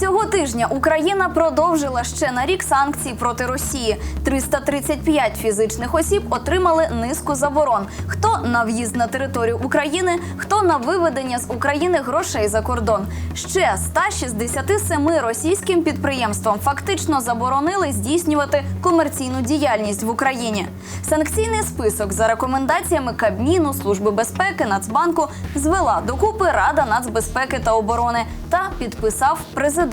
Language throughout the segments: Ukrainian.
Цього тижня Україна продовжила ще на рік санкцій проти Росії. 335 фізичних осіб отримали низку заборон. Хто на в'їзд на територію України, хто на виведення з України грошей за кордон. Ще 167 російським підприємствам фактично заборонили здійснювати комерційну діяльність в Україні. Санкційний список за рекомендаціями Кабміну, Служби безпеки, Нацбанку звела докупи Рада нацбезпеки та оборони та підписав президент.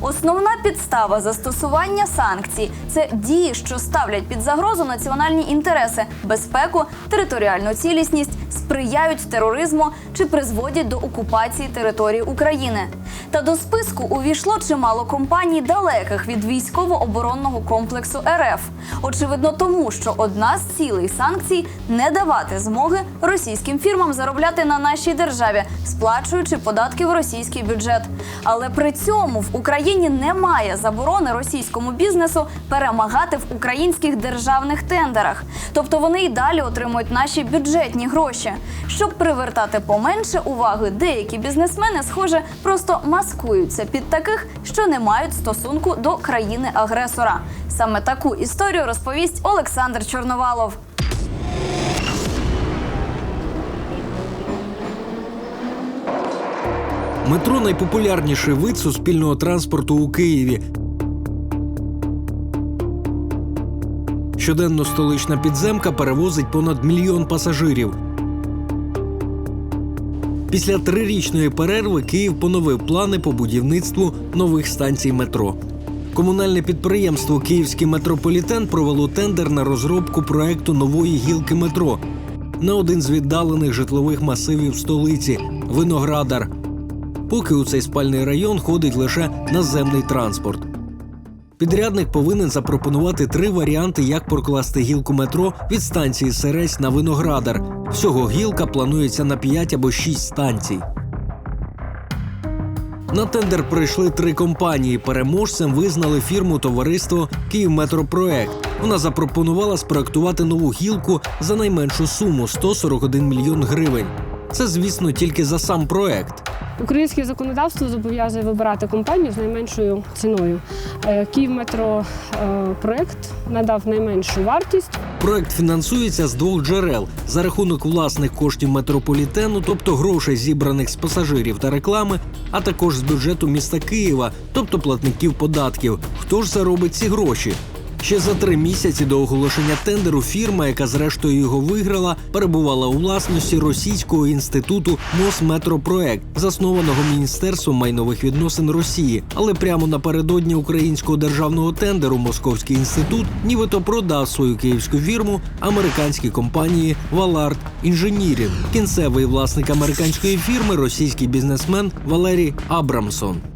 Основна підстава застосування санкцій це дії, що ставлять під загрозу національні інтереси, безпеку, територіальну цілісність, сприяють тероризму чи призводять до окупації території України. Та до списку увійшло чимало компаній, далеких від військово-оборонного комплексу РФ. Очевидно, тому що одна з цілей санкцій не давати змоги російським фірмам заробляти на нашій державі, сплачуючи податки в російський бюджет. Але при цьому в Україні немає заборони російському бізнесу перемагати в українських державних тендерах. Тобто вони й далі отримують наші бюджетні гроші. Щоб привертати поменше уваги, деякі бізнесмени, схоже, просто маскуються під таких, що не мають стосунку до країни-агресора. Саме таку історію розповість Олександр Чорновалов. Метро найпопулярніший вид суспільного транспорту у Києві. Щоденно столична підземка перевозить понад мільйон пасажирів. Після трирічної перерви Київ поновив плани по будівництву нових станцій метро. Комунальне підприємство Київський метрополітен провело тендер на розробку проекту нової гілки метро на один з віддалених житлових масивів столиці Виноградар. Поки у цей спальний район ходить лише наземний транспорт. Підрядник повинен запропонувати три варіанти, як прокласти гілку метро від станції Серець на Виноградар. Всього гілка планується на 5 або 6 станцій. На тендер прийшли три компанії. Переможцем визнали фірму товариство «Київметропроект». Вона запропонувала спроектувати нову гілку за найменшу суму 141 мільйон гривень. Це, звісно, тільки за сам проект. Українське законодавство зобов'язує вибирати компанію з найменшою ціною. Е, Київметро е, проект надав найменшу вартість. Проект фінансується з двох джерел за рахунок власних коштів метрополітену, тобто грошей зібраних з пасажирів та реклами, а також з бюджету міста Києва, тобто платників податків. Хто ж заробить ці гроші? Ще за три місяці до оголошення тендеру фірма, яка зрештою його виграла, перебувала у власності Російського інституту Мосметропроект, заснованого Міністерством майнових відносин Росії. Але прямо напередодні українського державного тендеру Московський інститут нібито продав свою київську фірму американській компанії Валард Інженірінг. Кінцевий власник американської фірми російський бізнесмен Валерій Абрамсон.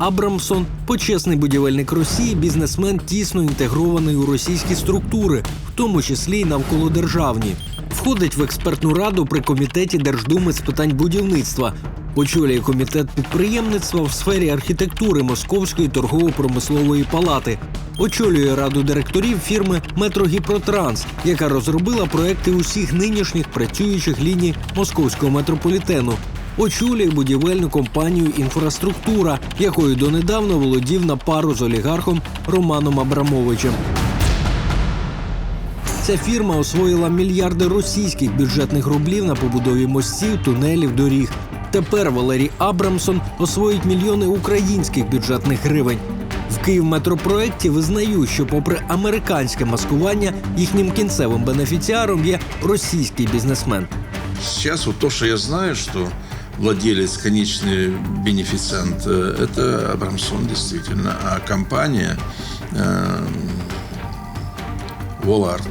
Абрамсон почесний будівельник Росії, бізнесмен тісно інтегрований у російські структури, в тому числі й навколодержавні. Входить в експертну раду при комітеті Держдуми з питань будівництва. Очолює комітет підприємництва в сфері архітектури Московської торгово-промислової палати. Очолює раду директорів фірми Метрогіпротранс, яка розробила проекти усіх нинішніх працюючих ліній московського метрополітену очолює будівельну компанію Інфраструктура, якою донедавна володів на пару з олігархом Романом Абрамовичем. Ця фірма освоїла мільярди російських бюджетних рублів на побудові мостів, тунелів, доріг. Тепер Валерій Абрамсон освоїть мільйони українських бюджетних гривень. В Київметропроекті визнають, що, попри американське маскування, їхнім кінцевим бенефіціаром є російський бізнесмен. Сейчас вот то, что я знаю, что владелец, конечный бенефициант, э, это Абрамсон действительно, а компания э, Волард.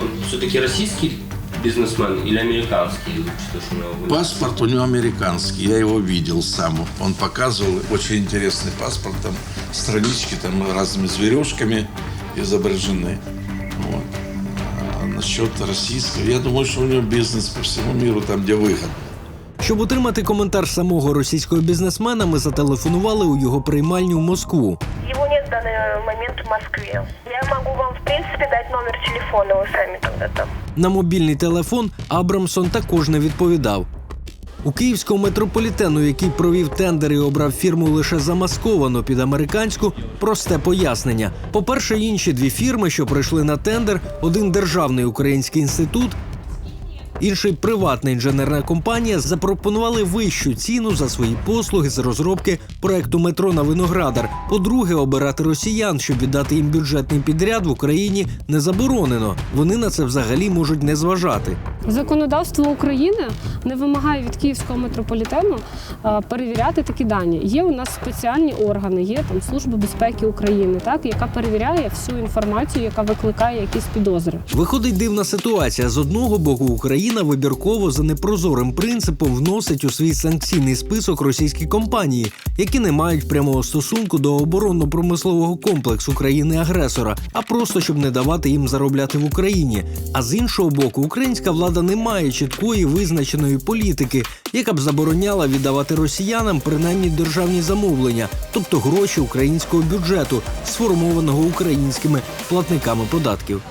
Он все-таки российский бизнесмен или американский? Что ж у него вы- Паспорт у него американский, я его видел сам. Он показывал очень интересный паспорт, там странички там разными зверюшками изображены. Вот. А насчет российского, я думаю, что у него бизнес по всему миру, там, где выгодно. Щоб отримати коментар самого російського бізнесмена, ми зателефонували у його приймальню в Москву. Его нет в данный момент в Москве. Я могу вам, в принципе, дать номер телефона, вы сами тогда там. На мобільний телефон Абрамсон також не відповідав. У київського метрополітену, який провів тендер і обрав фірму лише замасковано під американську, просте пояснення. По-перше, інші дві фірми, що прийшли на тендер, один державний український інститут, інший приватна інженерна компанія, запропонували вищу ціну за свої послуги з розробки проекту метро на виноградар. По-друге, обирати росіян, щоб віддати їм бюджетний підряд в Україні, не заборонено. Вони на це взагалі можуть не зважати. Законодавство України не вимагає від київського метрополітену перевіряти такі дані. Є у нас спеціальні органи, є там служба безпеки України, так яка перевіряє всю інформацію, яка викликає якісь підозри. Виходить дивна ситуація. З одного боку, Україна вибірково за непрозорим принципом вносить у свій санкційний список російські компанії, які не мають прямого стосунку до оборонно-промислового комплексу країни-агресора, а просто щоб не давати їм заробляти в Україні. А з іншого боку, українська влада не має чіткої визначеної політики, яка б забороняла віддавати росіянам принаймні державні замовлення, тобто гроші українського бюджету, сформованого українськими платниками податків.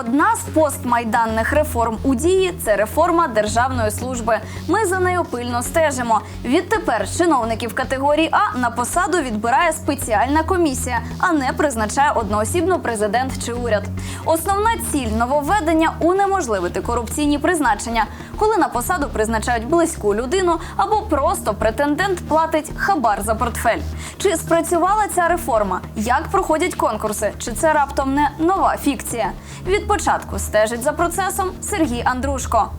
Одна з постмайданних реформ у дії це реформа державної служби. Ми за нею пильно стежимо. Відтепер чиновників категорії А на посаду відбирає спеціальна комісія, а не призначає одноосібно президент чи уряд. Основна ціль нововведення унеможливити корупційні призначення, коли на посаду призначають близьку людину або просто претендент платить хабар за портфель. Чи спрацювала ця реформа? Як проходять конкурси? Чи це раптом не нова фікція? Від початку стежить за процесом Сергій Андрушко.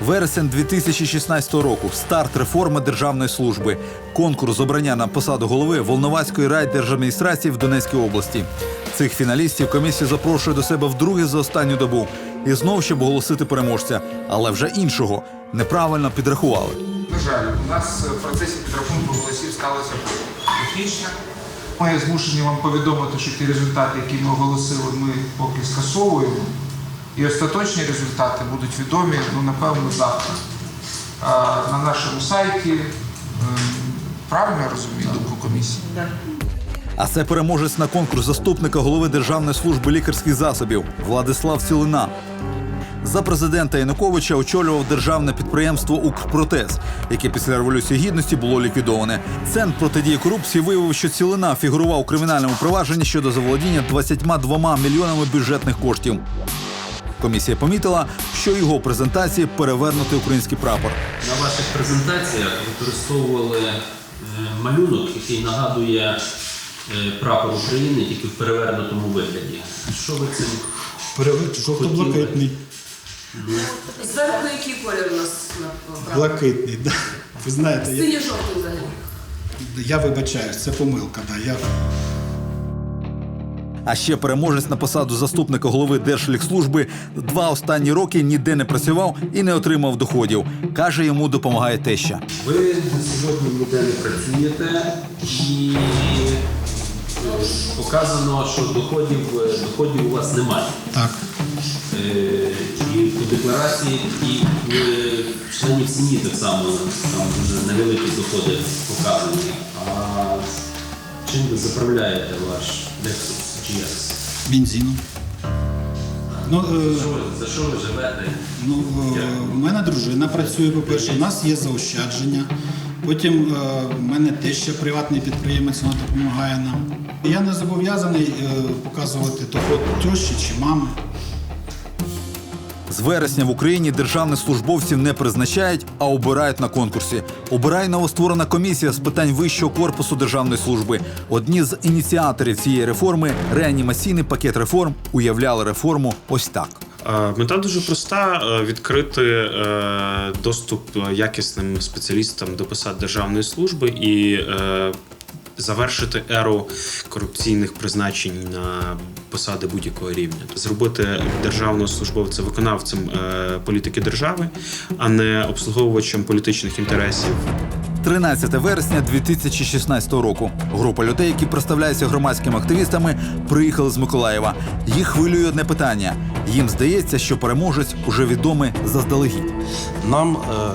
Вересень 2016 року. Старт реформи державної служби. Конкурс обрання на посаду голови Волноваської райдержадміністрації в Донецькій області. Цих фіналістів комісія запрошує до себе вдруге за останню добу. І знов, щоб оголосити переможця, але вже іншого неправильно підрахували. На жаль, у нас в процесі підрахунку голосів сталося технічне. Ми змушені вам повідомити, що ті результати, які ми оголосили, ми поки скасовуємо. І остаточні результати будуть відомі, ну, напевно, завтра. А, на нашому сайті. Ем, Правильно я розумію думку комісії? А це переможець на конкурс заступника голови Державної служби лікарських засобів Владислав Цілина. За президента Януковича очолював державне підприємство Укрпротез, яке після революції гідності було ліквідоване. Центр протидії корупції виявив, що цілина фігурував у кримінальному провадженні щодо заволодіння 22 мільйонами бюджетних коштів. Комісія помітила, що його презентації перевернути український прапор. На ваших презентаціях використовували е, малюнок, який нагадує е, прапор України, тільки в перевернутому вигляді. Що ви цим Перевид жовто-блакитний. Зверху який колір у нас на? Блакитний, да. Ви знаєте, я, Синьо-жовтий взагалі. я вибачаюсь, це помилка. Да. Я А ще переможець на посаду заступника голови Держлікслужби два останні роки ніде не працював і не отримав доходів. Каже, йому допомагає теща. Ви сьогодні ніде не працюєте і е, показано, що доходів, е, доходів у вас немає. так. Е, декларації, і в е, членів сім'ї так само там дуже невеликі доходи показані. А чим ви заправляєте ваш Lexus GS? Бензином. Ну, е, Що ви- За що ви живете? ну, е, у мене дружина працює, по-перше, у нас є заощадження. Потім е, в мене теж ще приватний підприємець, вона допомагає нам. Я не зобов'язаний е, показувати доход тещі чи мами. З вересня в Україні державних службовців не призначають, а обирають на конкурсі. Обирає новостворена комісія з питань вищого корпусу державної служби. Одні з ініціаторів цієї реформи реанімаційний пакет реформ уявляли реформу ось так. Е, Мета дуже проста: е, відкрити е, доступ якісним спеціалістам до посад державної служби і завершити еру корупційних призначень на посади будь-якого рівня, зробити державного службовця виконавцем е, політики держави, а не обслуговувачем політичних інтересів. 13 вересня 2016 року. Група людей, які представляються громадськими активістами, приїхали з Миколаєва. Їх хвилює одне питання. Їм здається, що переможець уже відомий заздалегідь. Нам е,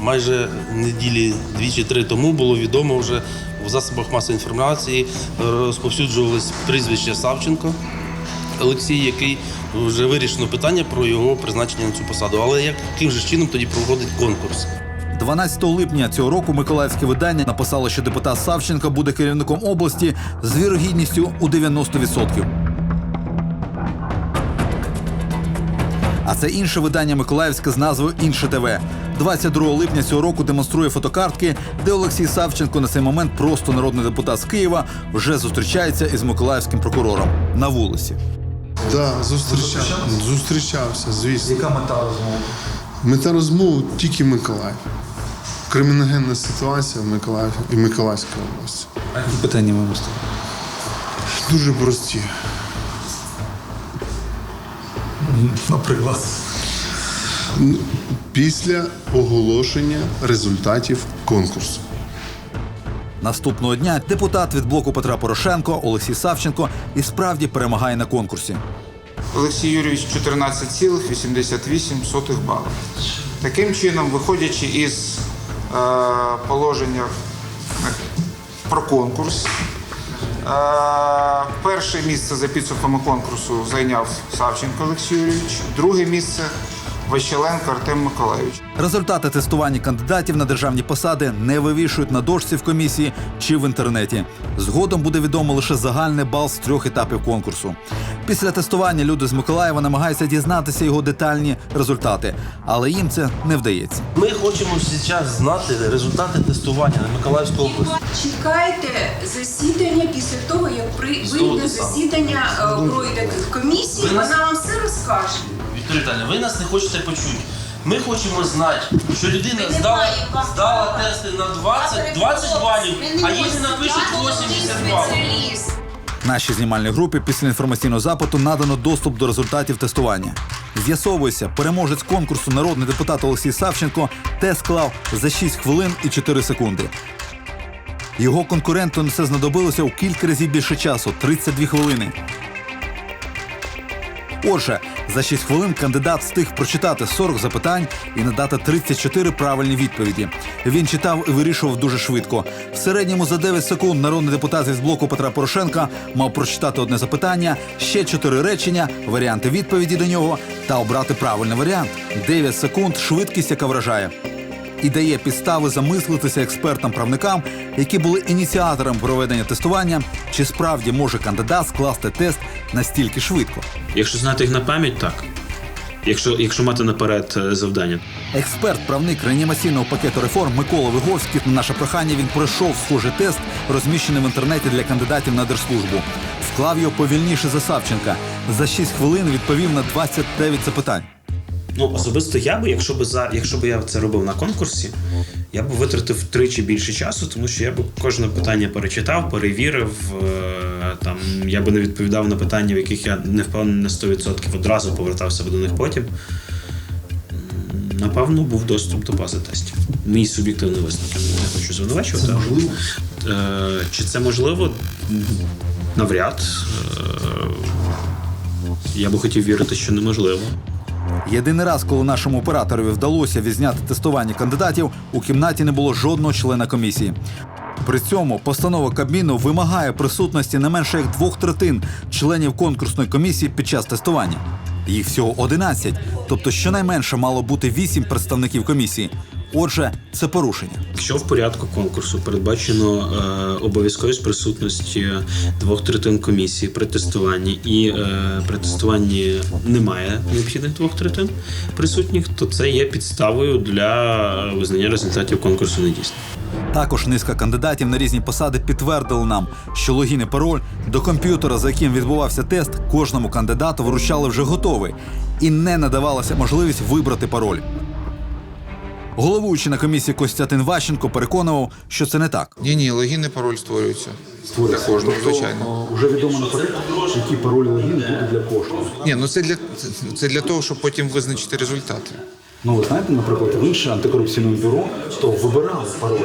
майже неділі дві чи три тому було відомо вже в засобах масової інформації е, розповсюджувалось прізвище Савченко Олексій, який вже вирішено питання про його призначення на цю посаду. Але яким же чином тоді проводить конкурс? 12 липня цього року миколаївське видання написало, що депутат Савченко буде керівником області з вірогідністю у 90%. А це інше видання Миколаївське з назвою Інше ТВ. 22 липня цього року демонструє фотокартки, де Олексій Савченко на цей момент просто народний депутат з Києва вже зустрічається із миколаївським прокурором на вулиці. Да, зустрічався. Зустрічався, звісно. Яка мета розмови? Мета розмови тільки Миколаїв. Криміногенна ситуація в Миколаїв і Миколаївській області. А які питання ми виставили? Дуже прості. Наприклад. Після оголошення результатів конкурсу. Наступного дня депутат від блоку Петра Порошенко Олексій Савченко і справді перемагає на конкурсі. Олексій Юрійович 14,88 балів. Таким чином, виходячи із е, положення про конкурс, е, перше місце за підсумками конкурсу зайняв Савченко Олексій Юрійович, друге місце Ващеленко Артем Миколайович. Результати тестування кандидатів на державні посади не вивішують на дошці в комісії чи в інтернеті. Згодом буде відомо лише загальний бал з трьох етапів конкурсу. Після тестування люди з Миколаєва намагаються дізнатися його детальні результати, але їм це не вдається. Ми хочемо зараз знати результати тестування на Миколаївську область. Чекайте засідання після того, як при вийде засідання е, пройде комісії, вона вам все розкаже. Вікторія Віталіївна, ви нас не хочете почути. Ми хочемо знати, що людина Ми не здала, маємо здала тести на 20, 20 балів, а їй не напишуть 80 балів. спеціаліст. Нашій знімальній групі після інформаційного запиту надано доступ до результатів тестування. З'ясовується, переможець конкурсу народний депутат Олексій Савченко тест склав за 6 хвилин і 4 секунди. Його конкуренту на це знадобилося у кілька разів більше часу 32 хвилини. Отже, за 6 хвилин кандидат встиг прочитати 40 запитань і надати 34 правильні відповіді. Він читав і вирішував дуже швидко. В середньому за 9 секунд народний депутат із блоку Петра Порошенка мав прочитати одне запитання, ще 4 речення, варіанти відповіді до нього та обрати правильний варіант. 9 секунд швидкість, яка вражає. І дає підстави замислитися експертам-правникам, які були ініціатором проведення тестування, чи справді може кандидат скласти тест настільки швидко. Якщо знати їх на пам'ять, так. Якщо, якщо мати наперед е, завдання. Експерт-правник реанімаційного пакету реформ Микола Виговський на наше прохання він пройшов схожий тест, розміщений в інтернеті для кандидатів на держслужбу. Склав його повільніше за Савченка. За 6 хвилин відповів на 29 запитань. Ну, особисто я би, якщо би за, якщо би я це робив на конкурсі, я б витратив втричі більше часу, тому що я б кожне питання перечитав, перевірив. е, Там я би не відповідав на питання, в яких я не впевнений на 100%, одразу повертався би до них потім. Напевно, був доступ до бази тестів. Мій суб'єктивний висновок. Я не хочу звинувачувати. Це можливо? Е, чи це можливо? Навряд. Е, я би хотів вірити, що неможливо. Єдиний раз, коли нашому операторові вдалося відзняти тестування кандидатів, у кімнаті не було жодного члена комісії. При цьому постанова Кабміну вимагає присутності не менше як двох третин членів конкурсної комісії під час тестування. Їх всього 11, тобто щонайменше мало бути 8 представників комісії. Отже, це порушення. Якщо в порядку конкурсу передбачено е, обов'язковість присутності двох третин комісії при тестуванні, і е, при тестуванні немає необхідних двох третин присутніх, то це є підставою для визнання результатів конкурсу недійсним. Також низка кандидатів на різні посади підтвердили нам, що логін і пароль до комп'ютера, за яким відбувався тест, кожному кандидату вручали вже готовий і не надавалася можливість вибрати пароль. Головуючий на комісії Костянтин Ващенко переконував, що це не так. Ні, ні, логін і пароль створюються. Для кожного, звичайно. Вже відомо наперед, які пароль логін буде для кожного. Ні, ну це для, це, для того, щоб потім визначити результати. Ну, ви знаєте, наприклад, в інше антикорупційне бюро то вибирали пароль.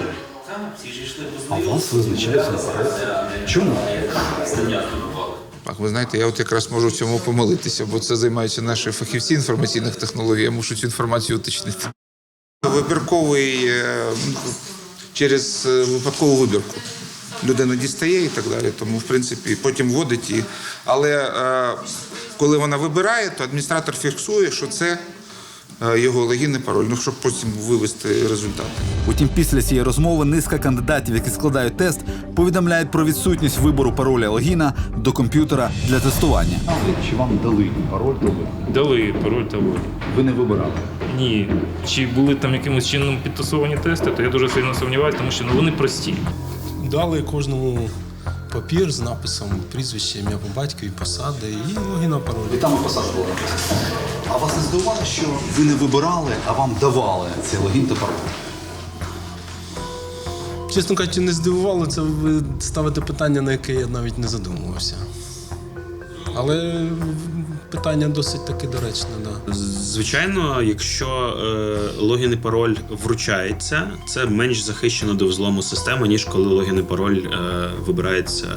А у вас визначається наперед. Чому? Так, ви знаєте, я от якраз можу в цьому помилитися, бо це займаються наші фахівці інформаційних технологій. Я мушу цю інформацію уточнити. Вибірковий е, через е, випадкову вибірку. Людина дістає і так далі. Тому, в принципі, потім вводить її. Але е, коли вона вибирає, то адміністратор фіксує, що це його логін і пароль, ну щоб потім вивести результат. Утім, після цієї розмови низка кандидатів, які складають тест, повідомляють про відсутність вибору пароля логіна до комп'ютера для тестування. Чи вам дали пароль до вибору? Дали пароль та логін. Ви не вибирали. Ні. Чи були там якимось чином підтасовані тести, то я дуже сильно сумніваюся, тому що ну, вони прості. Дали кожному папір з написом прізвище, ім'я по батькові, посади і логіна пароль. І там посада була написана. А вас не здивувало, що ви не вибирали, а вам давали цей логін та пароль? Чесно кажучи, не здивувало, це ви ставите питання, на яке я навіть не задумувався. Але питання досить таки доречне, да. Звичайно, якщо е, логін і пароль вручається, це менш захищено до взлому системи, ніж коли логін і пароль е, вибирається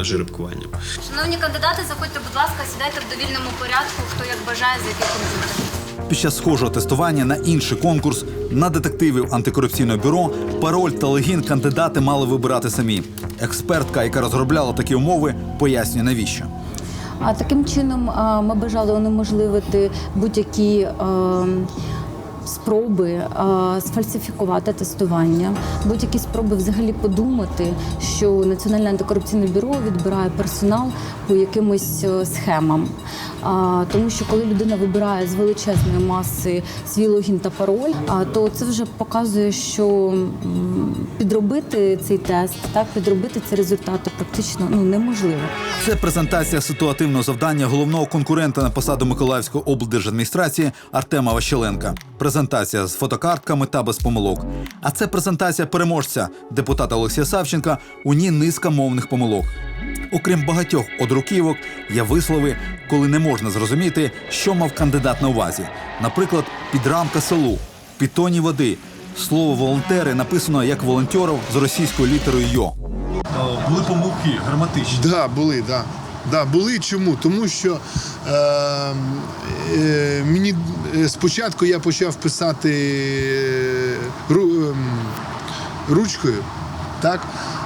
жеребкуванням. Шановні кандидати, заходьте, будь ласка, сідайте в довільному порядку, хто як бажає зайти в комп'ютер. Під час схожого тестування на інший конкурс на детективів антикорупційного бюро пароль та логін кандидати мали вибирати самі. Експертка, яка розробляла такі умови, пояснює навіщо. А таким чином ми бажали унеможливити будь-які спроби а, сфальсифікувати тестування, будь-які спроби взагалі подумати, що Національне антикорупційне бюро відбирає персонал по якимось е, схемам. Тому що коли людина вибирає з величезної маси свій логін та пароль, а, то це вже показує, що підробити цей тест, так підробити ці результати практично ну неможливо. Це презентація ситуативного завдання головного конкурента на посаду Миколаївської облдержадміністрації Артема Ващеленка. Презентація з фотокартками та без помилок. А це презентація переможця депутата Олексія Савченка. У ній низка мовних помилок. Окрім багатьох одруківок, є вислови, коли не можна зрозуміти, що мав кандидат на увазі. Наприклад, підрамка селу, підтоні води. Слово волонтери написано як волонтерів з російською літерою йо. Були помилки граматичні. Так, да, були, да. Да, були чому? Тому що е, е, мені е, спочатку я почав писати е, ру, ем, ручкою, так?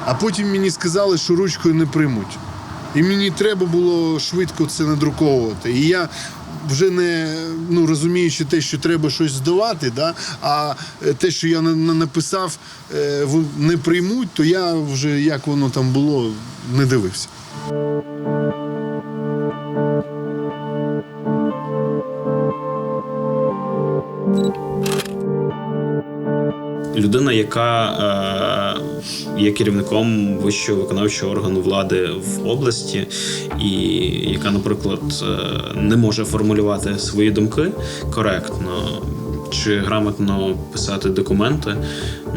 а потім мені сказали, що ручкою не приймуть. І мені треба було швидко це надруковувати. І я вже не ну, розуміючи те, що треба щось здавати, да? а е, те, що я на- на- написав, е, не приймуть, то я вже як воно там було, не дивився. Людина, яка е, є керівником вищого виконавчого органу влади в області, і яка, наприклад, е, не може формулювати свої думки коректно чи грамотно писати документи,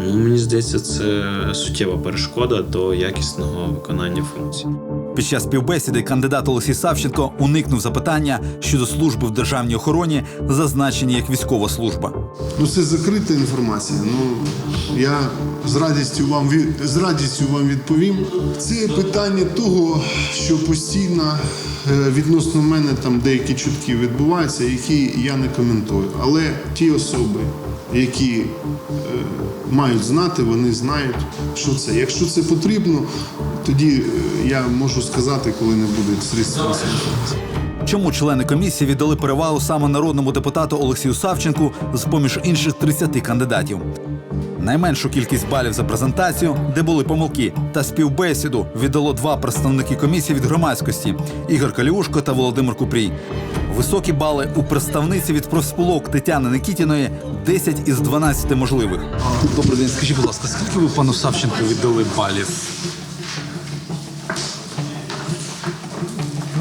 ну мені здається, це суттєва перешкода до якісного виконання функцій. Під час співбесіди кандидат Олексій Савченко уникнув запитання щодо служби в державній охороні, зазначені як військова служба. Ну це закрита інформація. Ну я з радістю вам від- з радістю вам відповім. Це питання того, що постійно е, відносно мене там деякі чутки відбуваються, які я не коментую. Але ті особи, які е, мають знати, вони знають, що це. Якщо це потрібно, тоді е, я можу сказати, коли не буде средств. Чому члени комісії віддали перевагу саме народному депутату Олексію Савченку з поміж інших 30 кандидатів? Найменшу кількість балів за презентацію, де були помилки, та співбесіду віддало два представники комісії від громадськості Ігор Каліушко та Володимир Купрій. Високі бали у представниці від профспілок Тетяни Никітіної 10 із 12 можливих. Добрий день, скажіть, будь ласка, скільки ви пану Савченку віддали балів?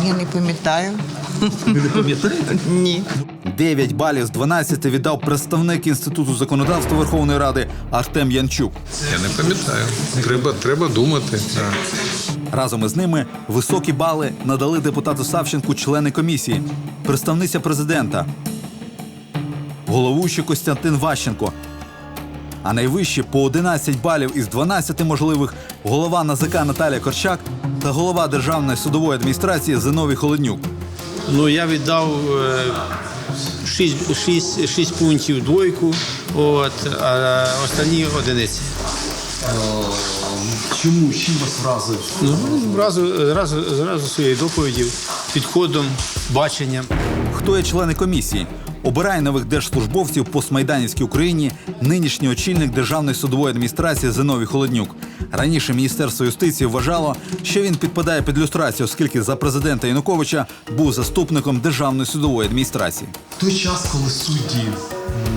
Я не пам'ятаю. Ви не пам'ятаєте? Ні. 9 балів з 12 віддав представник Інституту законодавства Верховної Ради Артем Янчук. Я не пам'ятаю. Треба, треба думати. Разом із ними високі бали надали депутату Савченку члени комісії, представниця президента, головуючий Костянтин Ващенко, а найвищі по 11 балів із 12 можливих голова НАЗК Наталія Корчак та голова Державної судової адміністрації Зиновій Холоднюк. Ну, я віддав 6, 6, 6 пунктів двойку, от, а останні одиниці. Чому? Чим вас вразив? Ну, зразу, зразу, зразу своєю доповіді, підходом, баченням. Хто є члени комісії? Обирає нових держслужбовців постмайданівській Україні нинішній очільник Державної судової адміністрації Зиновій Холоднюк. Раніше Міністерство юстиції вважало, що він підпадає під люстрацію, оскільки за президента Януковича був заступником Державної судової адміністрації. В той час, коли судді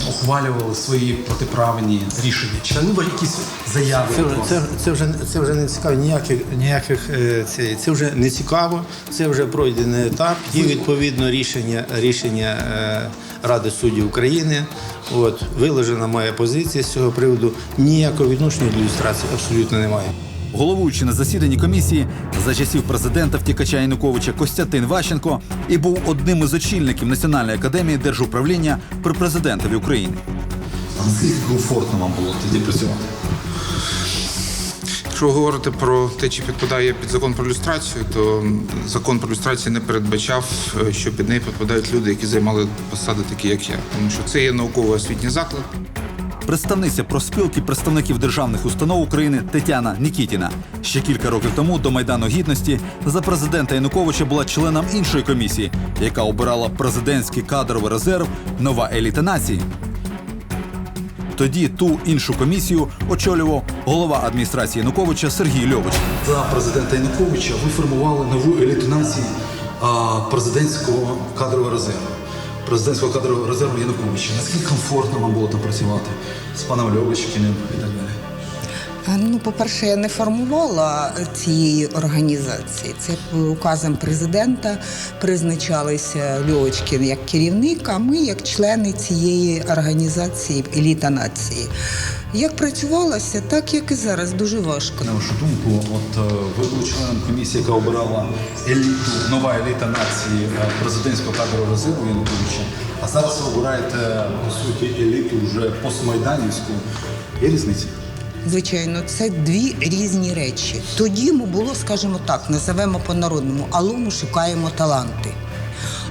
ухвалювали свої протиправні рішення, чи були якісь заяви? Це, це, це, вже, це вже не цікаво, ніяких, ніяких е, це, це вже не цікаво, це вже пройдений етап. Є відповідно рішення, рішення е, Ради суддів України. От, виложена моя позиція з цього приводу. Ніякого відношення до ілюстрації абсолютно немає. Головуючи на засіданні комісії за часів президента втікача Януковича Костянтин Ващенко і був одним із очільників Національної академії держуправління при президентові України. Наскільки комфортно вам було тоді працювати? Якщо говорити про те, чи підпадає під закон про люстрацію, то закон про люстрацію не передбачав, е, що під неї підпадають люди, які займали посади такі, як я. Тому що це є науково-освітній заклад. Представниця профспілки представників державних установ України Тетяна Нікітіна ще кілька років тому до майдану гідності за президента Януковича була членом іншої комісії, яка обирала президентський кадровий резерв Нова еліта нації. Тоді ту іншу комісію очолював голова адміністрації Януковича Сергій Льович. За президента Януковича ви формували нову еліту нації президентського кадрового резерву. Президентського кадрового резерву Януковича. Наскільки комфортно вам було там працювати з паном Льовочкіним і так далі? Ну, по-перше, я не формувала цієї організації. Це указом президента призначалися Льовочкін як керівник, а ми як члени цієї організації еліта нації. Як працювалося, так як і зараз дуже важко. На вашу думку, от е, ви були членом комісії, яка обирала еліту, нова еліта нації е, президентського кадрового резерву Януковича, а зараз ви обираєте по суті еліту вже постмайданівську. Є різниця? Звичайно, це дві різні речі. Тоді ми було, скажімо так, називемо по-народному, алло, ми шукаємо таланти.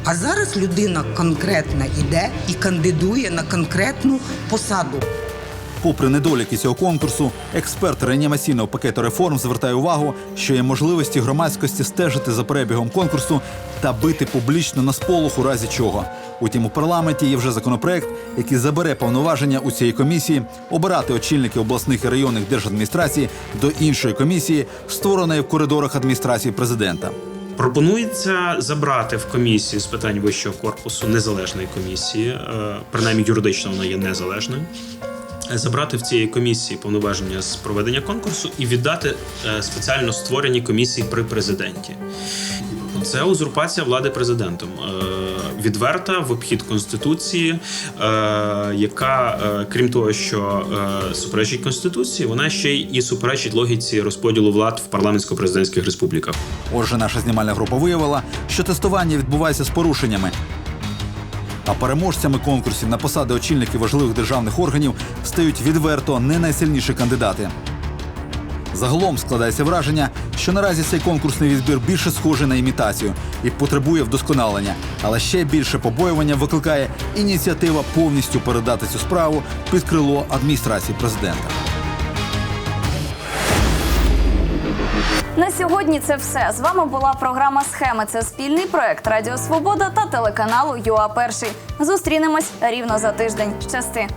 А зараз людина конкретна іде і кандидує на конкретну посаду. Попри недоліки цього конкурсу, експерт реанімаційного пакету реформ звертає увагу, що є можливості громадськості стежити за перебігом конкурсу та бити публічно на сполох у разі чого. Утім, у парламенті є вже законопроект, який забере повноваження у цієї комісії обирати очільників обласних і районних держадміністрацій до іншої комісії, створеної в коридорах адміністрації президента. Пропонується забрати в комісії з питань вищого корпусу незалежної комісії, е, принаймні юридично вона є незалежною. Забрати в цієї комісії повноваження з проведення конкурсу і віддати е, спеціально створеній комісії при президенті. Це узурпація влади президентом, е, відверта в обхід конституції, е, яка, крім того, що суперечить конституції, вона ще й і суперечить логіці розподілу влад в парламентсько-президентських республіках. Отже, наша знімальна група виявила, що тестування відбувається з порушеннями. А переможцями конкурсів на посади очільників важливих державних органів стають відверто не найсильніші кандидати. Загалом складається враження, що наразі цей конкурсний відбір більше схожий на імітацію і потребує вдосконалення, але ще більше побоювання викликає ініціатива повністю передати цю справу під крило адміністрації президента. На сьогодні це все. З вами була програма Схеми. Це спільний проект Радіо Свобода та телеканалу ЮА Перший. Зустрінемось рівно за тиждень. Щасти.